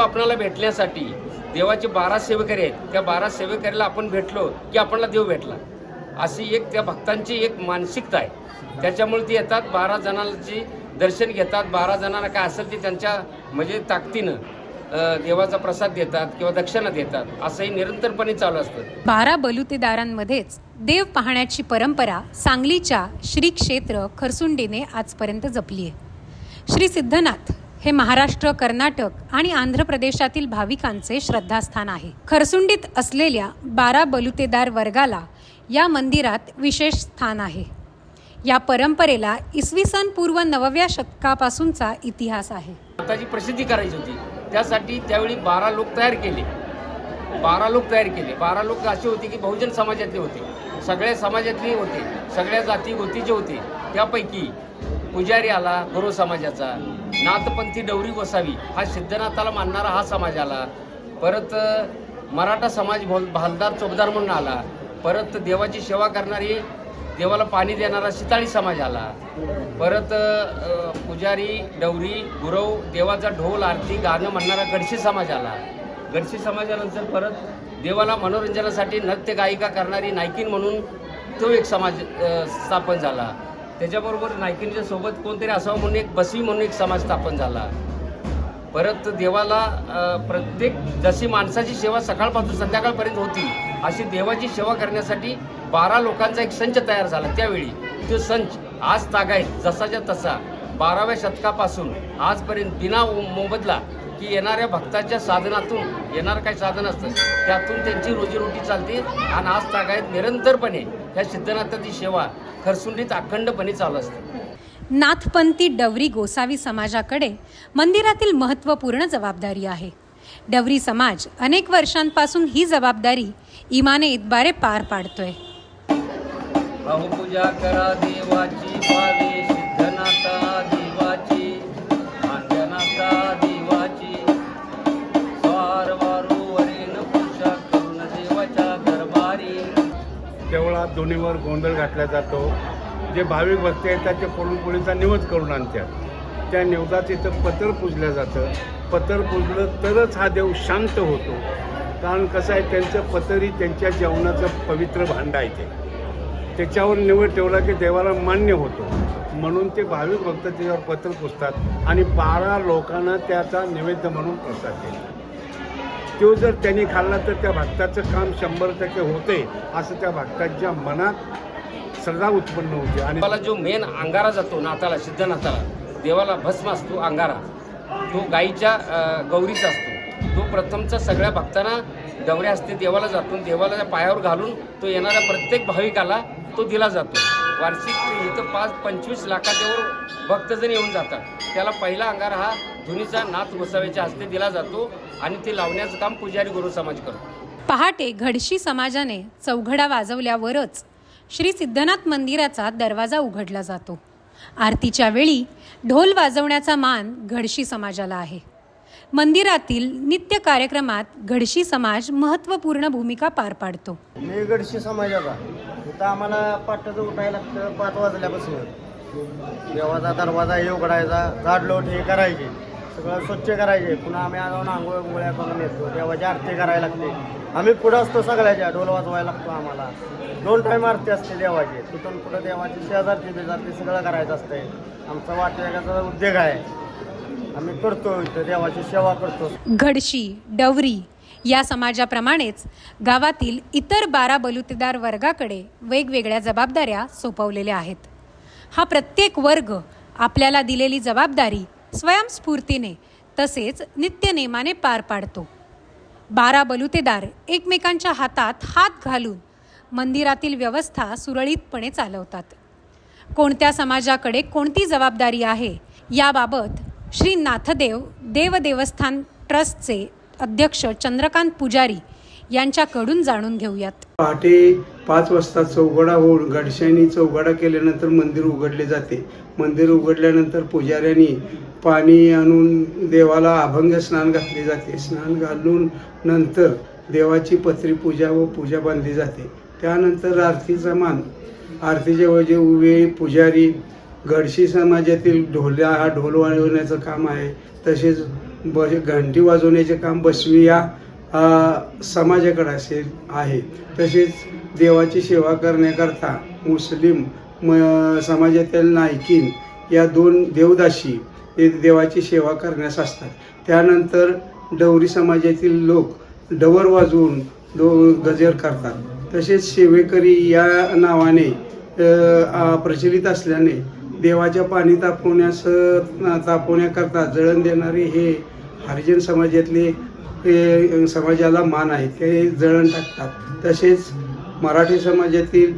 आपणाला भेटण्यासाठी देवाचे बारा सेवेकरी आहेत. त्या बारा सेवेकरीला आपण भेटलो की आपल्याला देव भेटला. अशी एक त्या भक्तांची एक मानसिकता आहे. त्याच्यामुळे ती येतात बारा जणांची दर्शन घेतात. बारा जणांना काय असेल ते त्यांच्या म्हणजे ताकदीनं देवाचा प्रसाद देतात किंवा दक्षिणा देतात. असंही निरंतरपणे चालू असतं. बारा बलुतेदारांमध्येच देव पाहण्याची परंपरा सांगलीच्या श्री क्षेत्र खरसुंडीने आजपर्यंत जपली आहे. श्री सिद्धनाथ हे महाराष्ट्र कर्नाटक आणि आंध्र प्रदेशातील भाविकांचे श्रद्धास्थान आहे. खरसुंडीत असलेल्या बारा बलुतेदार वर्गाला या मंदिरात विशेष स्थान आहे. या परंपरेला इसवी सन पूर्व नवव्या शतकापासूनचा इतिहास आहे. स्वतःची प्रसिद्धी करायची होती. त्यासाठी त्यावेळी बारा लोक तयार केले. बारा लोक तयार केले. बारा लोक असे होते की बहुजन समाजातले होते. सगळ्या समाजातले होते. सगळ्या जाती गोतीचे होते. त्यापैकी पुजारी आला गुरु समाजाचा. नाथपंथी डवरी गोसावी हा सिद्धनाथाला मानणारा हा समाज आला. परत मराठा समाज भोल भालदार चोपदार म्हणून आला. परत देवाची सेवा करणारी देवाला पाणी देणारा सिताळी समाज आला. परत पुजारी डवरी गुरव देवाचा ढोल आरती गाणं म्हणणारा गडशी समाज आला. गडशी समाजानंतर परत देवाला मनोरंजनासाठी नृत्य गायिका करणारी नायकीन म्हणून तो एक समाज स्थापन झाला. त्याच्याबरोबर नायकींच्या सोबत कोणतरी असावं म्हणून एक बसी म्हणून एक समाज स्थापन झाला. परत देवाला प्रत्येक जशी माणसाची सेवा सकाळपासून संध्याकाळपर्यंत होती अशी देवाची सेवा करण्यासाठी बारा लोकांचा एक संच तयार झाला. त्यावेळी तो संच आज तागायत जसाच्या तसा बाराव्या शतकापासून आजपर्यंत बिना मोबदला की येणाऱ्या भक्ताच्या साधनातून येणारं काही साधन असतं त्यातून त्यांची रोजीरोटी चालते आणि आज तागायत निरंतरपणे ह्या सिद्धनाथाची सेवा खरसुंडीत अखंडपणे चालू असते. नाथपंथी डवरी गोसावी समाजाकडे मंदिरातील महत्त्वपूर्ण जबाबदारी आहे. डवरी समाज अनेक वर्षांपासून ही जबाबदारी इमाने इतबारे पार पाडतोय. अहो पूजा करा देवाची पावे सिद्धनाथा. देवळात दोन्हीवर गोंधळ घातला जातो. जे भाविक भक्त आहेत त्याचे पुरणपोळीचा निवद करून आणतात. त्या निवदात इथं पतर पूजलं जातं. पतर पूजलं तरच हा देव शांत होतो. कारण कसं आहे त्यांचं पतर ही त्यांच्या जेवणाचं पवित्र भांड आहे ते. त्याच्यावर निवड ठेवला की देवाला मान्य होतो. म्हणून ते भाविक भक्त त्याच्यावर पत्र पुजतात आणि बारा लोकांना त्याचा नैवेद्य म्हणून प्रसाद देतात. तो जर त्यांनी खाल्ला तर त्या भक्ताचं काम शंभर टक्के होते असं त्या भक्ताच्या मनात श्रद्धा उत्पन्न होते. आणि मला जो मेन अंगारा जातो नाथाला सिद्धनाथाला देवाला भस्म असतो अंगारा. तो गाईच्या गौरीचा असतो. तो प्रथमचा सगळ्या भक्तांना गवऱ्या असते देवाला जातो. देवाला त्या पायावर घालून तो येणाऱ्या प्रत्येक भाविकाला तो दिला जातो. वार्षिक इथं पाच पंचवीस लाखाच्यावर भक्तजण येऊन जातात. त्याला पहिला अंगार हा धुनीचा नाथ गोसाव्याच्या हस्ते दिला जातो आणि ते लावण्याचं काम पुजारी गुरु समाज करतो. पहाटे घडशी समाजाने चौघडा वाजवल्यावरच श्री सिद्धनाथ मंदिराचा दरवाजा उघडला जातो. आरतीच्या वेळी ढोल वाजवण्याचा मान घडशी समाजाला आहे. मंदिरातील नित्य कार्यक्रमात घडशी समाज महत्त्वपूर्ण भूमिका पार पाडतो. मी गडशी समाजाचा. इथं आम्हाला पाटाचं उठायला लागतं पाच वाजल्यापासून. देवाचा दरवाजा हे उघडायचा झाड लोट हे करायचे. सगळं स्वच्छ करायचे. पुन्हा आम्ही जाऊन आंघोळ गोळ्या करून येतो. देवाची आरती करायला लागते. आम्ही पुढं असतो सगळ्याच्या. ढोल वाजवायला लागतो आम्हाला. दोन टाईम आरती असते देवाची. तिथून पुढं देवाची शेजारची बेजारती सगळं करायचं असतंय आमचा वाटेगाचा उद्योग आहे. आम्ही करतो इथं. देवाची सेवा करतो. घडशी डवरी या समाजाप्रमाणेच गावातील इतर बारा बलुतेदार वर्गाकडे वेगवेगळ्या जबाबदाऱ्या सोपवलेल्या आहेत. हा प्रत्येक वर्ग आपल्याला दिलेली जबाबदारी स्वयंस्फूर्तीने तसेच नित्यनेमाने पार पाडतो. बारा बलुतेदार एकमेकांच्या हातात हात घालून मंदिरातील व्यवस्था सुरळीतपणे चालवतात. कोणत्या समाजाकडे कोणती जबाबदारी आहे याबाबत श्री नाथदेव देवदेवस्थान ट्रस्टचे अध्यक्ष चंद्रकांत पुजारी यांच्याकडून जाणून घेऊयात. पहाटे पाच वाजता चौघडा होऊन गडशाईनी चौघडा केल्यानंतर मंदिर उघडले जाते. मंदिर उघडल्यानंतर पुजाऱ्यांनी पाणी आणून देवाला अभंग स्नान घातले जाते. स्नान घालून नंतर देवाची पत्री पूजा व पूजा बांधली जाते. त्यानंतर आरतीचा मान. आरतीच्या वेळी उभे पुजारी गडशी समाजातील ढोल्या हा ढोल वाजवण्याचं काम आहे. तसेच ब घंटी वाजवण्याचे काम बसवी या समाजाकडे असेल आहे. तसेच देवाची सेवा करण्याकरता मुस्लिम म समाजातील नायकीन या दोन देवदाशी हे देवाची सेवा करण्यास असतात. त्यानंतर डवरी समाजातील लोक डवर वाजवून दो गजर करतात. तसेच सेवेकरी या नावाने प्रचलित असल्याने देवाच्या पाणी तापवण्यास तापवण्याकरता जळण देणारे हे हरिजन समाजातले समाजाला मान आहे. ते जळण टाकतात. तसेच मराठी समाजातील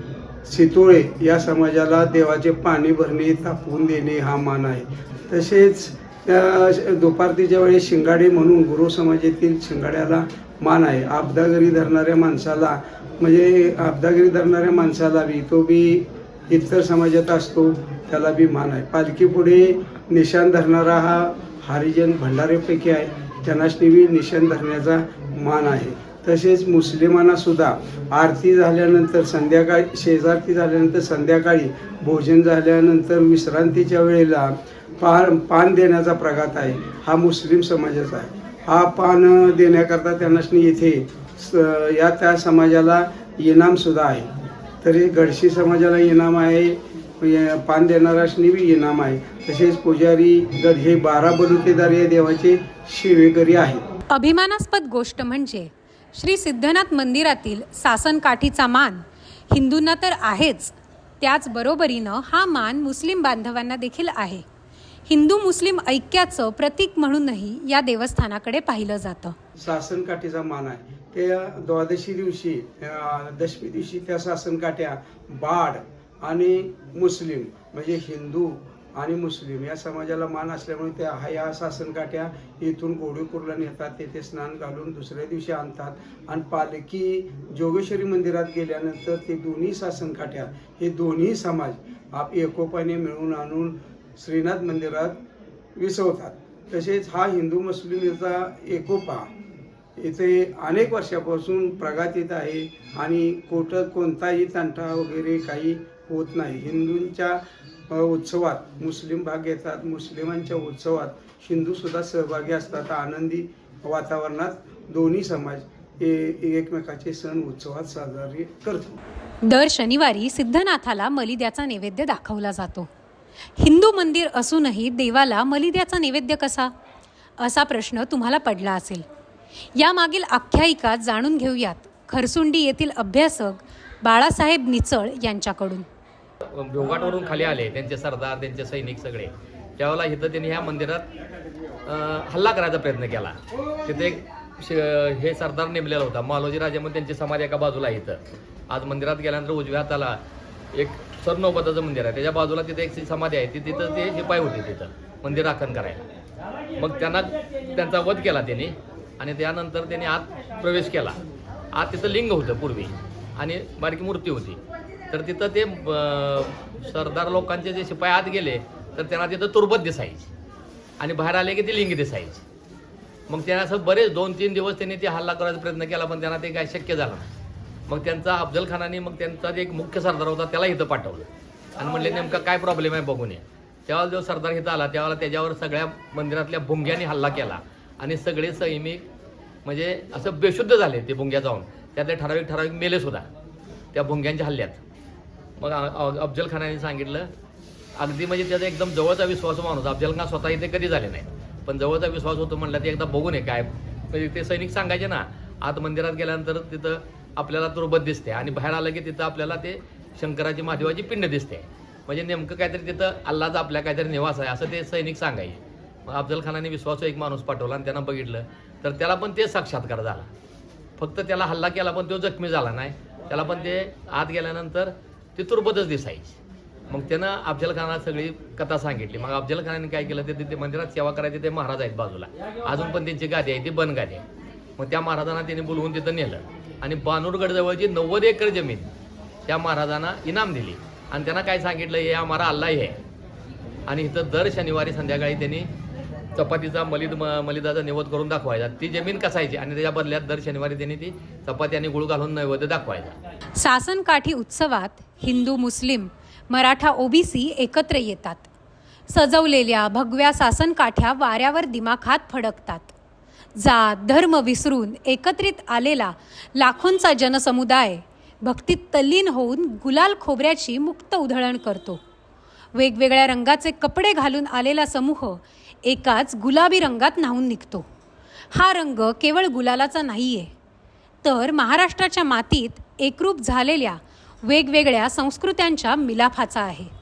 सितोळे या समाजाला देवाचे पाणी भरणे तापवून देणे हा मान आहे. तसेच त्या दुपारतीच्या वेळेस शिंगाडे म्हणून गुरु समाजातील शिंगाड्याला मान आहे. आपदागिरी धरणाऱ्या माणसाला म्हणजे आपदागिरी धरणाऱ्या माणसाला बी तो बी इतर समाजात असतो त्याला बी मान आहे. पालखीपुढे निशाण धरणारा हा हरिजन भंडारेपैकी आहे. त्यांनाच बी निशाण धरण्याचा मान आहे. तसेच मुस्लिमांना सुद्धा आरती झाल्यानंतर संध्याकाळी शेजारती झाल्यानंतर संध्याकाळी भोजन झाल्यानंतर विश्रांतीच्या वेळेला पान पान देण्याचा प्रघात आहे. हा मुस्लिम समाजाचा आहे. हा पान देण्याकरता त्यांनाच येथे स- या त्या समाजाला इनामसुद्धा आहे. तरी गडशी समाजाला इनाम आहे. पान देणाराशनी बी इनाम आहे. तसेच पुजारी गड हे बारा बलुतेदार या देवाचे सेवेकरी आहेत. अभिमानास्पद गोष्ट म्हणजे श्री सिद्धनाथ मंदिरातील सासनकाठीचा मान हिंदूंना तर आहेच. त्याचबरोबरीनं हा मान मुस्लिम बांधवांना देखील आहे. हिंदू मुस्लिम ऐक्याचं प्रतीक म्हणूनही या देवस्थानाकडे पाहिलं जातं. सासनकाठीचा मान आहे. ते द्वादशी दिवशी दशमी दिवशी त्या सासनकाठ्या बाड आणि मुस्लिम म्हणजे हिंदू आणि मुस्लिम. या समाजाला मान असल्यामुळे त्या हा या सासनकाठ्या इथून गोडीपूरला नेतात. तेथे स्नान घालून दुसऱ्या दिवशी आणतात. आणि पालखी जोगेश्वरी मंदिरात गेल्यानंतर ते दोन्ही सासनकाठ्या हे दोन्ही समाज आप एकोपाने मिळून आणून श्रीनाथ मंदिरात विसवतात. तसेच हा हिंदू मुस्लिम याचा एकोपा. इथे अनेक वर्षापासून प्रगतीत आहे आणि कोट कोणताही तंटा वगैरे काही होत नाही. हिंदूंच्या उत्सवात मुस्लिम भाग घेतात मुस्लिमांच्या उत्सवात हिंदूसुद्धा सहभागी असतात. आनंदी वातावरणात दोन्ही समाज एकमेकाचे सण उत्सवात साजरे करतो दर शनिवारी सिद्धनाथाला मलिद्याचा नैवेद्य दाखवला जातो. हिंदू मंदिर असूनही देवाला मलिद्याचा नैवेद्य कसा? असा प्रश्न तुम्हाला पडला असेल. यामागील आख्यायिका जाणून घेऊयात. खरसुंडी येथील अभ्यासक बाळासाहेब निचळ यांच्याकडून. भोगाटवरून खाली आले त्यांचे सरदार त्यांचे सैनिक सगळे. त्यावेळेला इथं त्यांनी ह्या मंदिरात हल्ला करायचा प्रयत्न केला. तिथे एक हे सरदार नेमलेला होता. मालोजी राजा म्हणून त्यांची समाधी एका बाजूला इथं. आज मंदिरात गेल्यानंतर उजव्या हाताला एक सरनोबताचं मंदिर आहे. त्याच्या बाजूला तिथे एक समाधी आहे. ती तिथं ते शिपाई होते तिथं मंदिर राखण करायला. मग त्यांना त्यांचा वध केला त्यांनी आणि त्यानंतर त्यांनी आत प्रवेश केला. आत तिथं लिंग होतं पूर्वी आणि बारकी मूर्ती होती. तर तिथं ते सरदार लोकांचे जे शिपाई आत गेले तर त्यांना तिथं तुरबत दिसायची. आणि बाहेर आले की ते लिंग दिसायची. मग त्यांना असं बरेच दोन तीन दिवस त्यांनी ते हल्ला करायचा प्रयत्न केला पण त्यांना ते काय शक्य झालं नाही. मग त्यांचा अफजल खानाने मग त्यांचा जे एक मुख्य सरदार होता त्याला इथं पाठवलं. आणि म्हणले नेमका काय प्रॉब्लेम आहे बघून या. तेव्हा जो सरदार इथं आला त्यावेळेला त्याच्यावर सगळ्या मंदिरातल्या भुंग्यांनी हल्ला केला. आणि सगळे सैनिक म्हणजे असं बेशुद्ध झाले ते भुंग्या जाऊन. त्यातले ठराविक ठराविक मेले सुद्धा त्या भुंग्यांच्या हल्ल्यात. मग अफजल खानाने सांगितलं अगदी म्हणजे त्याचा एकदम जवळचा विश्वास माणूस. अफजल खान स्वतः इथे कधी झाले नाही. पण जवळचा विश्वास होतो म्हणलं ते एकदा बघून आहे काय. म्हणजे ते सैनिक सांगायचे ना आत मंदिरात गेल्यानंतर तिथं आपल्याला तुरबत दिसते आणि बाहेर आलं की तिथं आपल्याला ते शंकराची महादेवाची पिंड दिसते. म्हणजे नेमकं काहीतरी तिथं अल्लाचा आपल्या काहीतरी निवास आहे असं ते सैनिक सांगायचे. मग अफजल खानाने विश्वास एक माणूस पाठवला आणि त्यांना बघितलं. तर त्याला पण ते साक्षात्कार झाला. फक्त त्याला हल्ला केला पण तो जखमी झाला नाही. त्याला पण ते आत गेल्यानंतर ती तुरबतच दिसायची. मग त्यानं अफजल खानाला सगळी कथा सांगितली. मग अफजल खानाने काय केलं? ते तिथे मंदिरात सेवा करायचे ते महाराज आहेत बाजूला. अजून पण त्यांची गादी आहे ती बन गादी आहे. मग त्या महाराजांना त्यांनी बोलवून तिथं नेलं. आणि बानूरगडजवळची नव्वद एकर जमीन त्या महाराजांना इनाम दिली. आणि त्यांना काय सांगितलं? हे आम्हाला अल्लाही आहे. आणि इथं दर शनिवारी संध्याकाळी त्यांनी चपातीचा मलिद म- मलिदाचा निवद करून दाखवायचा. ती जमीन कसायची? आणि त्याच्या बदल्यात दर शनिवारी त्यांनी ती चपाती आणि गुळ घालून नैवेद्य दाखवायचा. सासनकाठी उत्सवात हिंदू मुस्लिम मराठा ओबीसी एकत्र येतात. सजवलेल्या भगव्या सासनकाठ्या वाऱ्यावर दिमाखात फडकतात. जात धर्म विसरून एकत्रित आलेला लाखोंचा जनसमुदाय भक्तीत तल्लीन होऊन गुलाल खोबऱ्याची मुक्त उधळण करतो. वेगवेगळ्या रंगाचे कपडे घालून आलेला समूह एकाच गुलाबी रंगात न्हावून निघतो. हा रंग केवळ गुलालाचा नाही आहे तर महाराष्ट्राच्या मातीत एकरूप झालेल्या वेगवेगळ्या संस्कृत्यांच्या मिलाफाचा आहे.